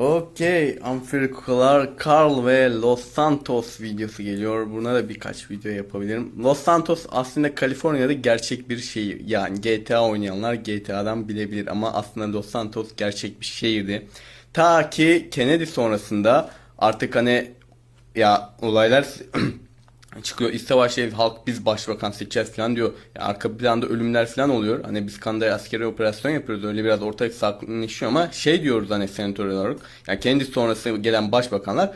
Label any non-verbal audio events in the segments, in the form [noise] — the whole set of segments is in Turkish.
Okey, Amerikalılar Carl ve Los Santos videosu geliyor. Buna da birkaç video yapabilirim. Los Santos aslında Kaliforniya'da gerçek bir şehir. Yani GTA oynayanlar GTA'dan bilebilir ama aslında Los Santos gerçek bir şehirdi. Ta ki Kennedy sonrasında artık hani ya olaylar [clears throat] çıkıyor. İç savaşı halk biz başbakan seçeceğiz falan diyor. Ya arka planda ölümler falan oluyor. Hani biz Kanada'ya askeri operasyon yapıyoruz. Öyle biraz ortalık sakinleşiyor ama şey diyoruz hani senatör olarak. Yani kendi sonrası gelen başbakanlar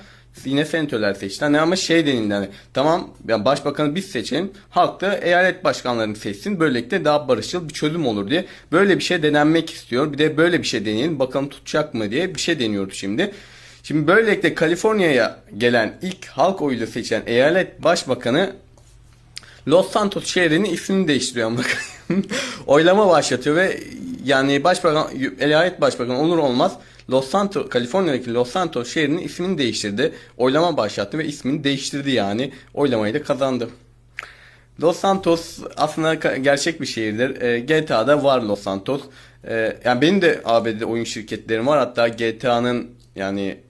yine senatörler seçti. Hani ama şey denildi hani tamam ya başbakanı biz seçelim. Halk da eyalet başkanlarını seçsin. Böylelikle daha barışçıl bir çözüm olur diye. Böyle bir şey denenmek istiyor. Bir de böyle bir şey deneyelim. Bakalım tutacak mı diye bir şey deniyordu şimdi. Şimdi böylelikle Kaliforniya'ya gelen ilk halk oyuyla seçilen eyalet başbakanı Los Santos şehrinin ismini değiştiriyor ama [laughs] oylama başlatıyor ve yani başbakan eyalet başbakanı olur olmaz Los Santos Kaliforniya'daki Los Santos şehrinin ismini değiştirdi. Oylama başlattı ve ismini değiştirdi yani. Oylamayı da kazandı. Los Santos aslında gerçek bir şehirdir. E, GTA'da var Los Santos. E, yani benim de ABD'de oyun şirketlerim var. Hatta GTA'nın yani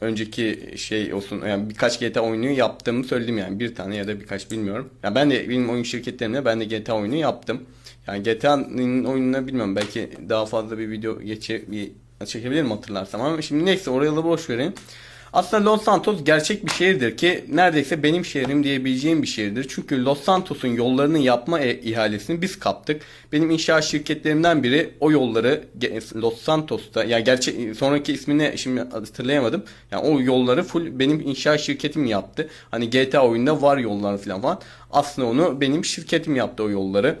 önceki şey olsun yani birkaç GTA oyunu yaptığımı söyledim yani bir tane ya da birkaç bilmiyorum. Yani ben de benim oyun şirketlerimde ben de GTA oyunu yaptım. Yani GTA'nın oyununa bilmiyorum belki daha fazla bir video geçe bir çekebilirim hatırlarsam ama şimdi neyse oraya da boş verin. Aslında Los Santos gerçek bir şehirdir ki neredeyse benim şehrim diyebileceğim bir şehirdir. Çünkü Los Santos'un yollarını yapma e- ihalesini biz kaptık. Benim inşaat şirketlerimden biri o yolları Los Santos'ta yani gerçek sonraki ismini şimdi hatırlayamadım. Yani o yolları full benim inşaat şirketim yaptı. Hani GTA oyunda var yollar falan falan. Aslında onu benim şirketim yaptı o yolları.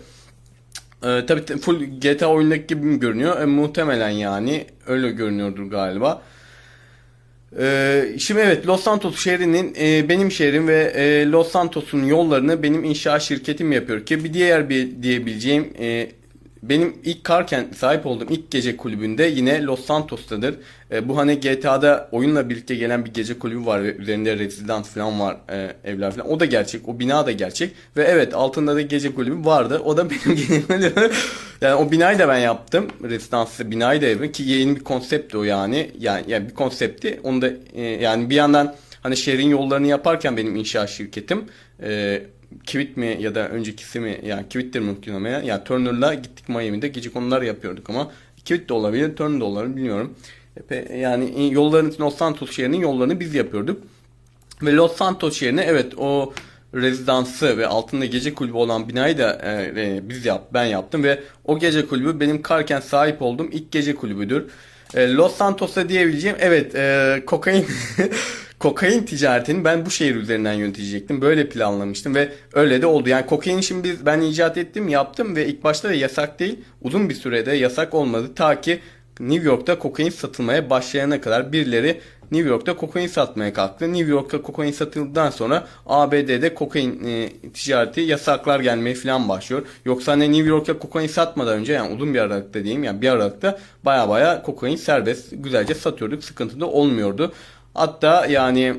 Ee, tabii full GTA oyundaki gibi mi görünüyor? E, muhtemelen yani öyle görünüyordur galiba. Ee, şimdi evet Los Santos şehrinin e, benim şehrim ve e, Los Santos'un yollarını benim inşaat şirketim yapıyor ki bir diğer bir diyebileceğim e, benim ilk karken sahip olduğum ilk gece kulübünde yine Los Santos'tadır. E, bu hani GTA'da oyunla birlikte gelen bir gece kulübü var ve üzerinde rezidans falan var e, evler falan. O da gerçek. O bina da gerçek. Ve evet altında da gece kulübü vardı. O da [laughs] benim genel yani o binayı da ben yaptım. Rezidanslı binayı da yaptım ki yeni bir konseptti o yani. Yani, yani bir konsepti. Onu da e, yani bir yandan hani şehrin yollarını yaparken benim inşaat şirketim e, Kivit mi ya da öncekisi mi yani Kivit'tir muhtemelen. Yani Turner'la gittik Miami'de gece konular yapıyorduk ama Kivit de olabilir, Turner de olabilir bilmiyorum. Epe- Yani yolların Los Santos şehrinin yollarını biz yapıyorduk. Ve Los Santos şehrine evet o rezidansı ve altında gece kulübü olan binayı da e, e, biz yap ben yaptım ve o gece kulübü benim karken sahip olduğum ilk gece kulübüdür. E, Los Santos'ta diyebileceğim evet e, kokain [laughs] kokain ticaretini ben bu şehir üzerinden yönetecektim. Böyle planlamıştım ve öyle de oldu. Yani kokain şimdi ben icat ettim, yaptım ve ilk başta da yasak değil. Uzun bir sürede yasak olmadı ta ki New York'ta kokain satılmaya başlayana kadar birileri New York'ta kokain satmaya kalktı. New York'ta kokain satıldıktan sonra ABD'de kokain e, ticareti yasaklar gelmeye falan başlıyor. Yoksa hani New York'ta kokain satmadan önce yani uzun bir aralıkta diyeyim yani bir aralıkta baya baya kokain serbest güzelce satıyorduk. Sıkıntı da olmuyordu. Hatta yani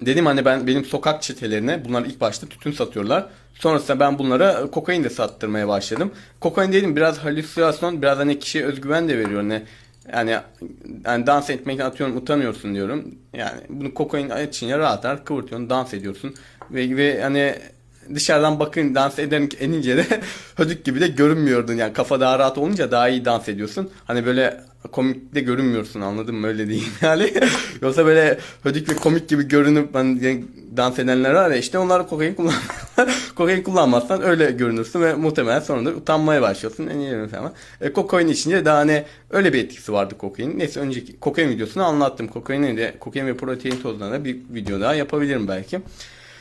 Dedim hani ben benim sokak çetelerine bunlar ilk başta tütün satıyorlar. Sonrasında ben bunlara kokain de sattırmaya başladım. Kokain dedim biraz halüsinasyon, biraz hani kişiye özgüven de veriyor. Ne yani, yani dans etmekten atıyorum utanıyorsun diyorum. Yani bunu kokain içince rahat rahat kıvırtıyorsun, dans ediyorsun. Ve, ve hani dışarıdan bakın dans eden enince de [laughs] hödük gibi de görünmüyordun. Yani kafa daha rahat olunca daha iyi dans ediyorsun. Hani böyle komik de görünmüyorsun anladın mı öyle diyeyim [laughs] yani. Yoksa böyle hödük ve komik gibi görünüp ben yani dans edenler var ya işte onlar kokain kullan [laughs] kokain kullanmazsan öyle görünürsün ve muhtemelen sonra da utanmaya başlıyorsun. En iyi falan. E, kokain içince daha ne öyle bir etkisi vardı kokain. Neyse önceki kokain videosunu anlattım. Kokain de kokain ve protein tozlarına bir video daha yapabilirim belki.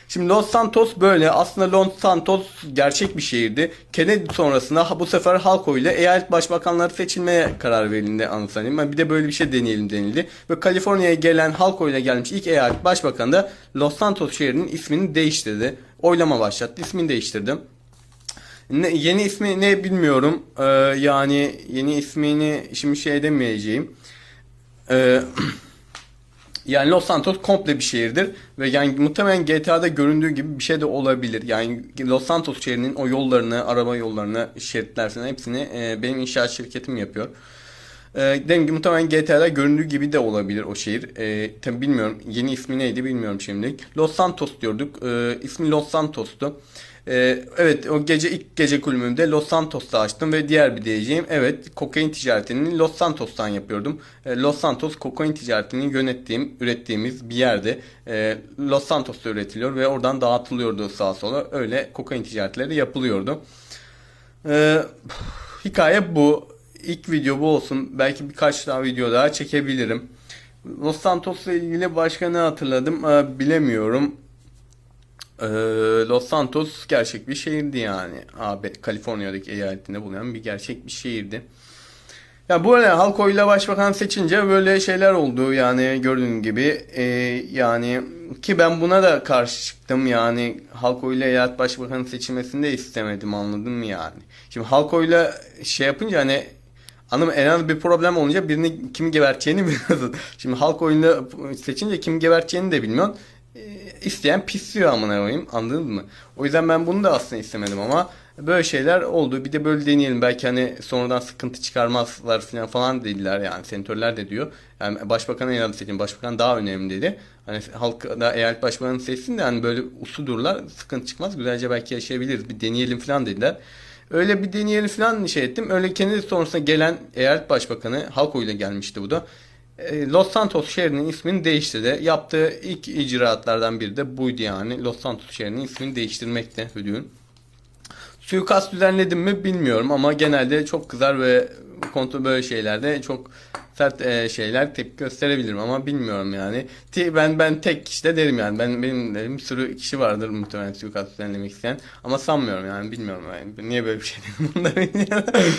Şimdi Los Santos böyle. Aslında Los Santos gerçek bir şehirdi. Kennedy sonrasında bu sefer halk oyuyla eyalet başbakanları seçilmeye karar verildi anımsanayım. Ben Bir de böyle bir şey deneyelim denildi. Ve Kaliforniya'ya gelen halk oyuyla gelmiş ilk eyalet başbakanı da Los Santos şehrinin ismini değiştirdi. Oylama başlattı. ismini değiştirdi. Ne, yeni ismi ne bilmiyorum. Ee, yani yeni ismini şimdi şey demeyeceğim. Ee, [clears throat] yani Los Santos komple bir şehirdir ve yani muhtemelen GTA'da göründüğü gibi bir şey de olabilir. Yani Los Santos şehrinin o yollarını, araba yollarını, şeritler falan hepsini e, benim inşaat şirketim yapıyor. E, dediğim gibi muhtemelen GTA'da göründüğü gibi de olabilir o şehir. E, tabi bilmiyorum yeni ismi neydi bilmiyorum şimdilik. Los Santos diyorduk. E, ismi Los Santos'tu. E, evet o gece ilk gece kulübümde Los Santos'ta açtım ve diğer bir diyeceğim evet kokain ticaretini Los Santos'tan yapıyordum. E, Los Santos kokain ticaretini yönettiğim, ürettiğimiz bir yerde. E, Los Santos'ta üretiliyor ve oradan dağıtılıyordu sağa sola. Öyle kokain ticaretleri yapılıyordu. Ee, hikaye bu. İlk video bu olsun. Belki birkaç daha video daha çekebilirim. Los Santos'la ilgili başka ne hatırladım ee, bilemiyorum. Ee, Los Santos gerçek bir şehirdi yani. Abi, Kaliforniya'daki eyaletinde bulunan bir gerçek bir şehirdi. Ya bu arada halk oyuyla başbakan seçince böyle şeyler oldu yani gördüğün gibi Ee, yani ki ben buna da karşı çıktım yani halk oyuyla eyalet başbakanı seçilmesini de istemedim anladın mı yani. Şimdi halk oyuyla şey yapınca hani Anladın mı? Herhangi bir problem olunca birini kim geberteceğini [laughs] bilmiyorsun. Şimdi halk oyunu seçince kim geberteceğini de bilmiyorsun. E, isteyen pisliyor amına koyayım. Anladın mı? O yüzden ben bunu da aslında istemedim ama böyle şeyler oldu. Bir de böyle deneyelim. Belki hani sonradan sıkıntı çıkarmazlar falan falan dediler yani. Senatörler de diyor. Yani başbakanı eyalet seçin. Başbakan daha önemli dedi. Hani halk da eyalet başbakanı seçsin de hani böyle uslu dururlar. Sıkıntı çıkmaz. Güzelce belki yaşayabiliriz. Bir deneyelim falan dediler. Öyle bir deneyelim falan şey ettim. Öyle kendi sonrasında gelen eyalet başbakanı halk oyuyla gelmişti bu da. E, Los Santos şehrinin ismini değiştirdi. Yaptığı ilk icraatlardan biri de buydu yani. Los Santos şehrinin ismini değiştirmekte ödüğün. Suikast düzenledim mi bilmiyorum ama genelde çok kızar ve kontrol böyle şeylerde çok sert e, şeyler tepki gösterebilirim ama bilmiyorum yani. Ben ben tek kişi de derim yani. Ben benim de bir sürü kişi vardır muhtemelen suikast düzenlemek isteyen ama sanmıyorum yani bilmiyorum yani. Niye böyle bir şey dedim bunu da bilmiyorum. [laughs]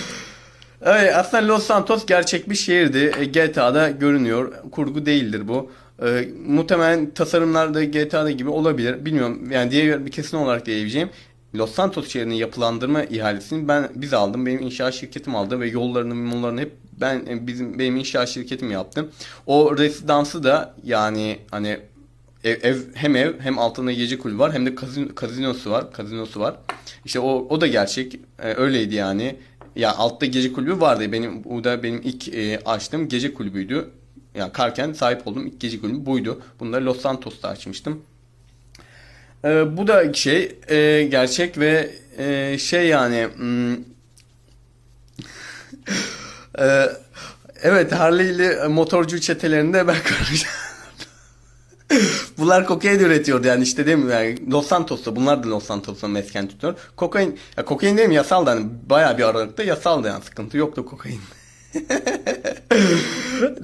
Evet, aslında Los Santos gerçek bir şehirdi. E, GTA'da görünüyor. Kurgu değildir bu. E, muhtemelen tasarımlarda GTA'da gibi olabilir. Bilmiyorum. Yani diye bir kesin olarak diyebileceğim. Los Santos şehrinin yapılandırma ihalesini ben biz aldım. Benim inşaat şirketim aldı ve yollarını, mimollarını hep ben e, bizim benim inşaat şirketim yaptım. O rezidansı da yani hani ev, ev hem ev hem altında gece kulübü var hem de kazino, kazinosu var. Kazinosu var. İşte o o da gerçek. E, öyleydi yani. Ya altta gece kulübü vardı. Benim bu da benim ilk e, açtığım gece kulübüydü. Yani Karken sahip olduğum ilk gece kulübü buydu. Bunu da Los Santos'ta açmıştım. E, bu da şey e, gerçek ve e, şey yani hmm, [laughs] e, evet Harley'li motorcu çetelerinde ben [laughs] karışım. Bunlar kokain üretiyordu yani işte değil mi? Yani Los Santos'ta bunlar da Los Santos'ta mesken tutuyor. Kokain, ya kokain değil mi yasal da hani bayağı bir aralıkta yasaldı yani sıkıntı yoktu kokain. [laughs]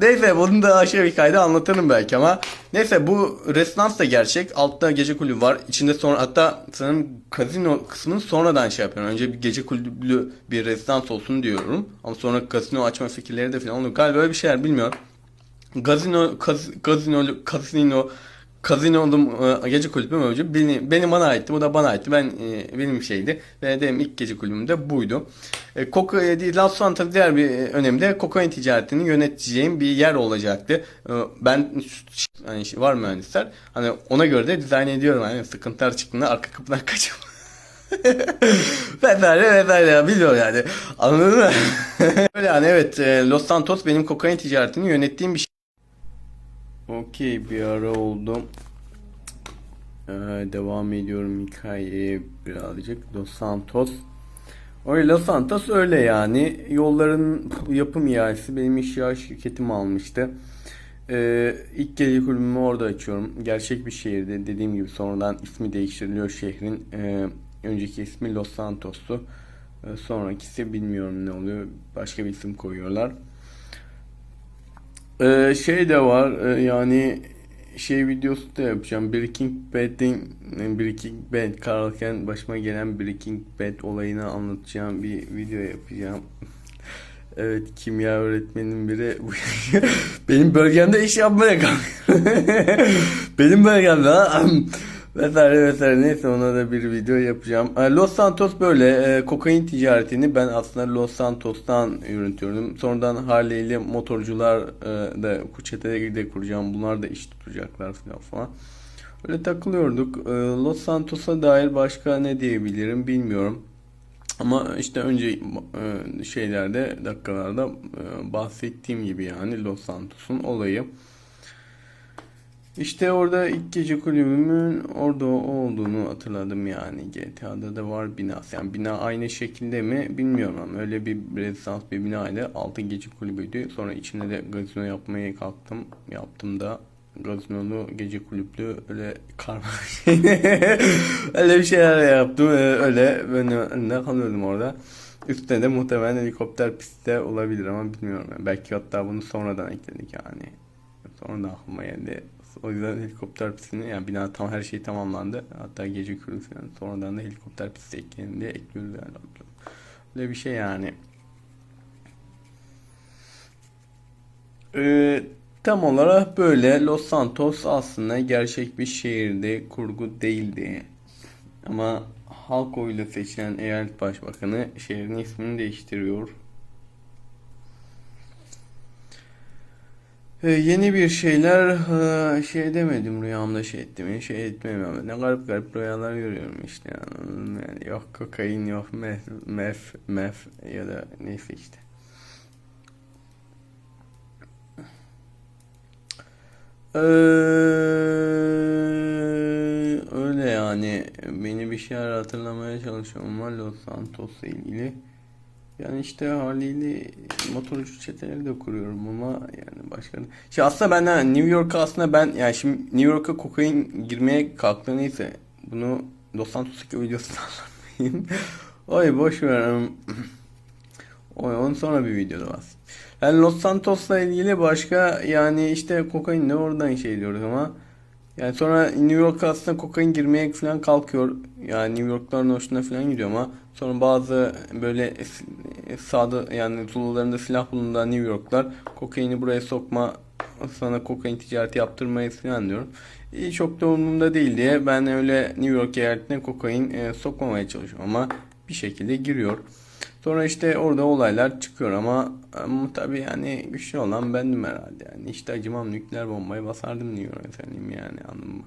Neyse bunu da aşağı bir kayda anlatırım belki ama neyse bu residans da gerçek. Altta gece kulübü var. İçinde sonra hatta sanırım kazino kısmını sonradan şey yapıyorum. Önce bir gece kulüplü bir residans olsun diyorum. Ama sonra kasino açma fikirleri de falan oluyor. Galiba öyle bir şeyler bilmiyorum. Gazino, kaz, gazino, kasino, kazinolum e, gece kulübüm önce benim, benim bana aitti. Bu da bana aitti. Ben e, benim şeydi. Ve benim ilk gece kulübüm de buydu. E, Coca, e, Santa diğer bir e, önemde kokain ticaretini yöneteceğim bir yer olacaktı. Ben hani şey, var mühendisler. Hani ona göre de dizayn ediyorum. Hani sıkıntılar çıktığında arka kapıdan [laughs] kaçıp vesaire vesaire ya biliyor yani. Anladın mı? [laughs] Öyle yani evet Los Santos benim kokain ticaretini yönettiğim bir şey. Okey bir ara oldum. Ee, devam ediyorum hikayeye birazcık. Los Santos. Öyle Los Santos öyle yani. Yolların yapım ihalesi benim inşaat şirketim almıştı. Ee, ilk gece kulübümü orada açıyorum. Gerçek bir şehirdi. Dediğim gibi sonradan ismi değiştiriliyor şehrin. Ee, önceki ismi Los Santos'tu. Ee, sonrakisi bilmiyorum ne oluyor. Başka bir isim koyuyorlar. Ee, şey de var e, yani şey videosu da yapacağım. Breaking Bad'in Breaking Bad kararken başıma gelen Breaking Bad olayını anlatacağım bir video yapacağım. [laughs] Evet kimya öğretmenin biri [laughs] benim bölgemde iş yapmaya kalkıyor. [laughs] benim bölgemde ha. Vesaire vesaire neyse ona da bir video yapacağım. E, Los Santos böyle e, kokain ticaretini ben aslında Los Santos'tan yürütüyorum. Sonradan Harley'li motorcular e, da çetede de kuracağım. Bunlar da iş tutacaklar falan falan. Öyle takılıyorduk. E, Los Santos'a dair başka ne diyebilirim bilmiyorum. Ama işte önce şeylerde dakikalarda bahsettiğim gibi yani Los Santos'un olayı. İşte orada ilk gece kulübümün orada olduğunu hatırladım yani. GTA'da da var binası. Yani bina aynı şekilde mi bilmiyorum ama öyle bir rezidans bir bina ile 6 gece kulübüydü. Sonra içine de gazino yapmaya kalktım. Yaptım da gazinolu gece kulüplü öyle karma [laughs] şey. öyle bir şeyler yaptım. Ee, Öyle ben önünde kalıyordum orada. Üstte de muhtemelen helikopter pistte olabilir ama bilmiyorum. Yani belki hatta bunu sonradan ekledik yani. Sonra da aklıma geldi. O yüzden helikopter pistini yani bina tam her şey tamamlandı. Hatta gece kulübü falan. Sonradan da helikopter pisti ekleyelim diye ekliyoruz yani. Öyle bir şey yani. Ee, tam olarak böyle Los Santos aslında gerçek bir şehirdi, kurgu değildi. Ama halk oyuyla seçilen eyalet başbakanı şehrin ismini değiştiriyor. Ee, yeni bir şeyler şey demedim rüyamda şey ettim şey etmem ne garip garip rüyalar görüyorum işte yani, yani yok kokain yok mef mef mef ya da neyse işte. Ee, öyle yani beni bir şeyler hatırlamaya çalışıyorum ama Los Santos'la ilgili. Yani işte haliyle motorcu çeteleri de kuruyorum ama yani başka şey aslında ben New York'a aslında ben yani şimdi New York'a kokain girmeye kalktı neyse bunu Los Santos'taki videosunda [laughs] anlatmayayım. Oy boş ver. [clears throat] Oy onu sonra bir videoda bahsedeyim. Yani Los Santos'la ilgili başka yani işte kokain ne oradan şey diyoruz ama yani sonra New York'a aslında kokain girmeye falan kalkıyor. Yani New York'ların hoşuna falan gidiyor ama sonra bazı böyle sağda yani Zulularında silah bulunduğu New York'lar kokaini buraya sokma sana kokain ticareti yaptırmayız falan diyorum. İyi çok da umurumda değil diye ben öyle New York eyaletine kokain e, sokmamaya çalışıyorum ama bir şekilde giriyor. Sonra işte orada olaylar çıkıyor ama, ama tabii yani güçlü olan bendim herhalde yani işte acımam nükleer bombayı basardım York'a söyleyeyim yani anladın mı?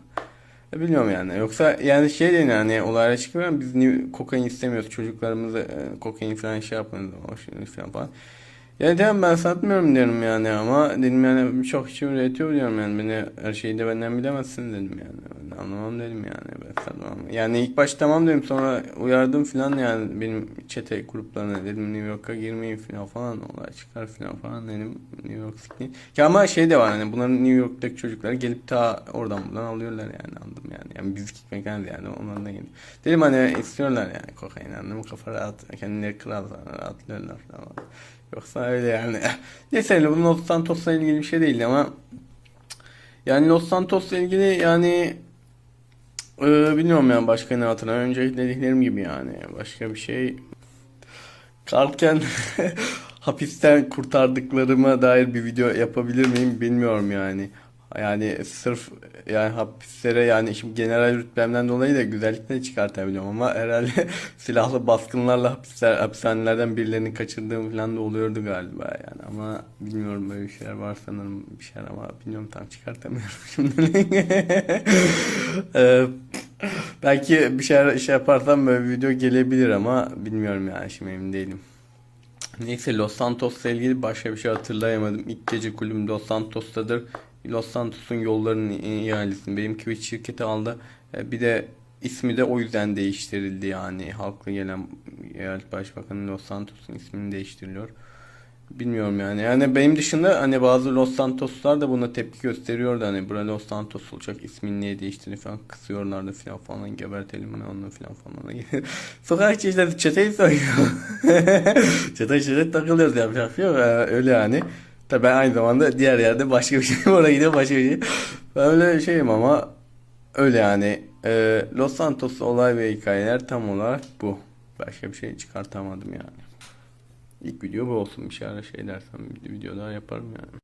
E, Bilmiyorum yani. Yoksa yani şey değil yani olaylar çıkıyor ama biz kokain istemiyoruz. Çocuklarımıza e, kokain falan şey yapmayın. Falan falan. Ya diyorum ben satmıyorum diyorum yani ama dedim yani birçok kişi üretiyor diyorum yani beni her şeyi de benden bilemezsin dedim yani. Anlamam dedim yani ben satmam. Yani ilk başta tamam dedim sonra uyardım falan yani benim çete gruplarına dedim New York'a girmeyin falan falan olay çıkar falan falan dedim New York sikeyim. Ya ama şey de var hani bunların New York'taki çocuklar gelip ta oradan buradan alıyorlar yani anladım yani. Yani biz gitmek yani onların da geliyor. Dedim hani istiyorlar yani kokain anladın mı kafa rahat kendileri kral rahatlıyorlar falan. Yoksa öyle yani. [laughs] Neyse bu Los Santos'la ilgili bir şey değil ama yani Los Santos'la ilgili yani e, bilmiyorum yani başka ne hatırlamıyorum. Önce dediklerim gibi yani başka bir şey kalken [laughs] hapisten kurtardıklarıma dair bir video yapabilir miyim bilmiyorum yani. Yani sırf yani hapislere yani şimdi general rütbemden dolayı da güzellikleri çıkartabiliyorum ama herhalde [laughs] silahlı baskınlarla hapisler, hapishanelerden birilerini kaçırdığım falan da oluyordu galiba yani ama bilmiyorum böyle bir şeyler var sanırım bir şeyler ama bilmiyorum tam çıkartamıyorum [laughs] şimdi. Ee, belki bir şeyler şey yaparsam böyle bir video gelebilir ama bilmiyorum yani şimdi emin değilim. Neyse Los Santos'la ilgili başka bir şey hatırlayamadım. İlk gece kulübüm Los Santos'tadır. Los Santos'un yollarının ihalesini benim Twitch şirketi aldı. E, Bir de ismi de o yüzden değiştirildi yani. Halkla gelen eyalet başbakanı Los Santos'un ismini değiştiriliyor. Bilmiyorum yani. Yani benim dışında hani bazı Los Santos'lar da buna tepki gösteriyordu. Hani bura Los Santos olacak ismini niye değiştirdin falan kısıyorlardı falan falan gebertelim mi onu falan falan. [laughs] Sokak çeşitleri çeteyi soyuyor. [laughs] Çete çete takılıyoruz yapacak şey yok. Ee, Öyle yani. Tabii ben aynı zamanda diğer yerde başka bir şey [laughs] oraya gidiyor başka bir şey. Ben öyle şeyim ama öyle yani. Ee, Los Santos olay ve hikayeler tam olarak bu. Başka bir şey çıkartamadım yani. İlk video bu olsun. Bir şey ara şey dersem video yaparım yani.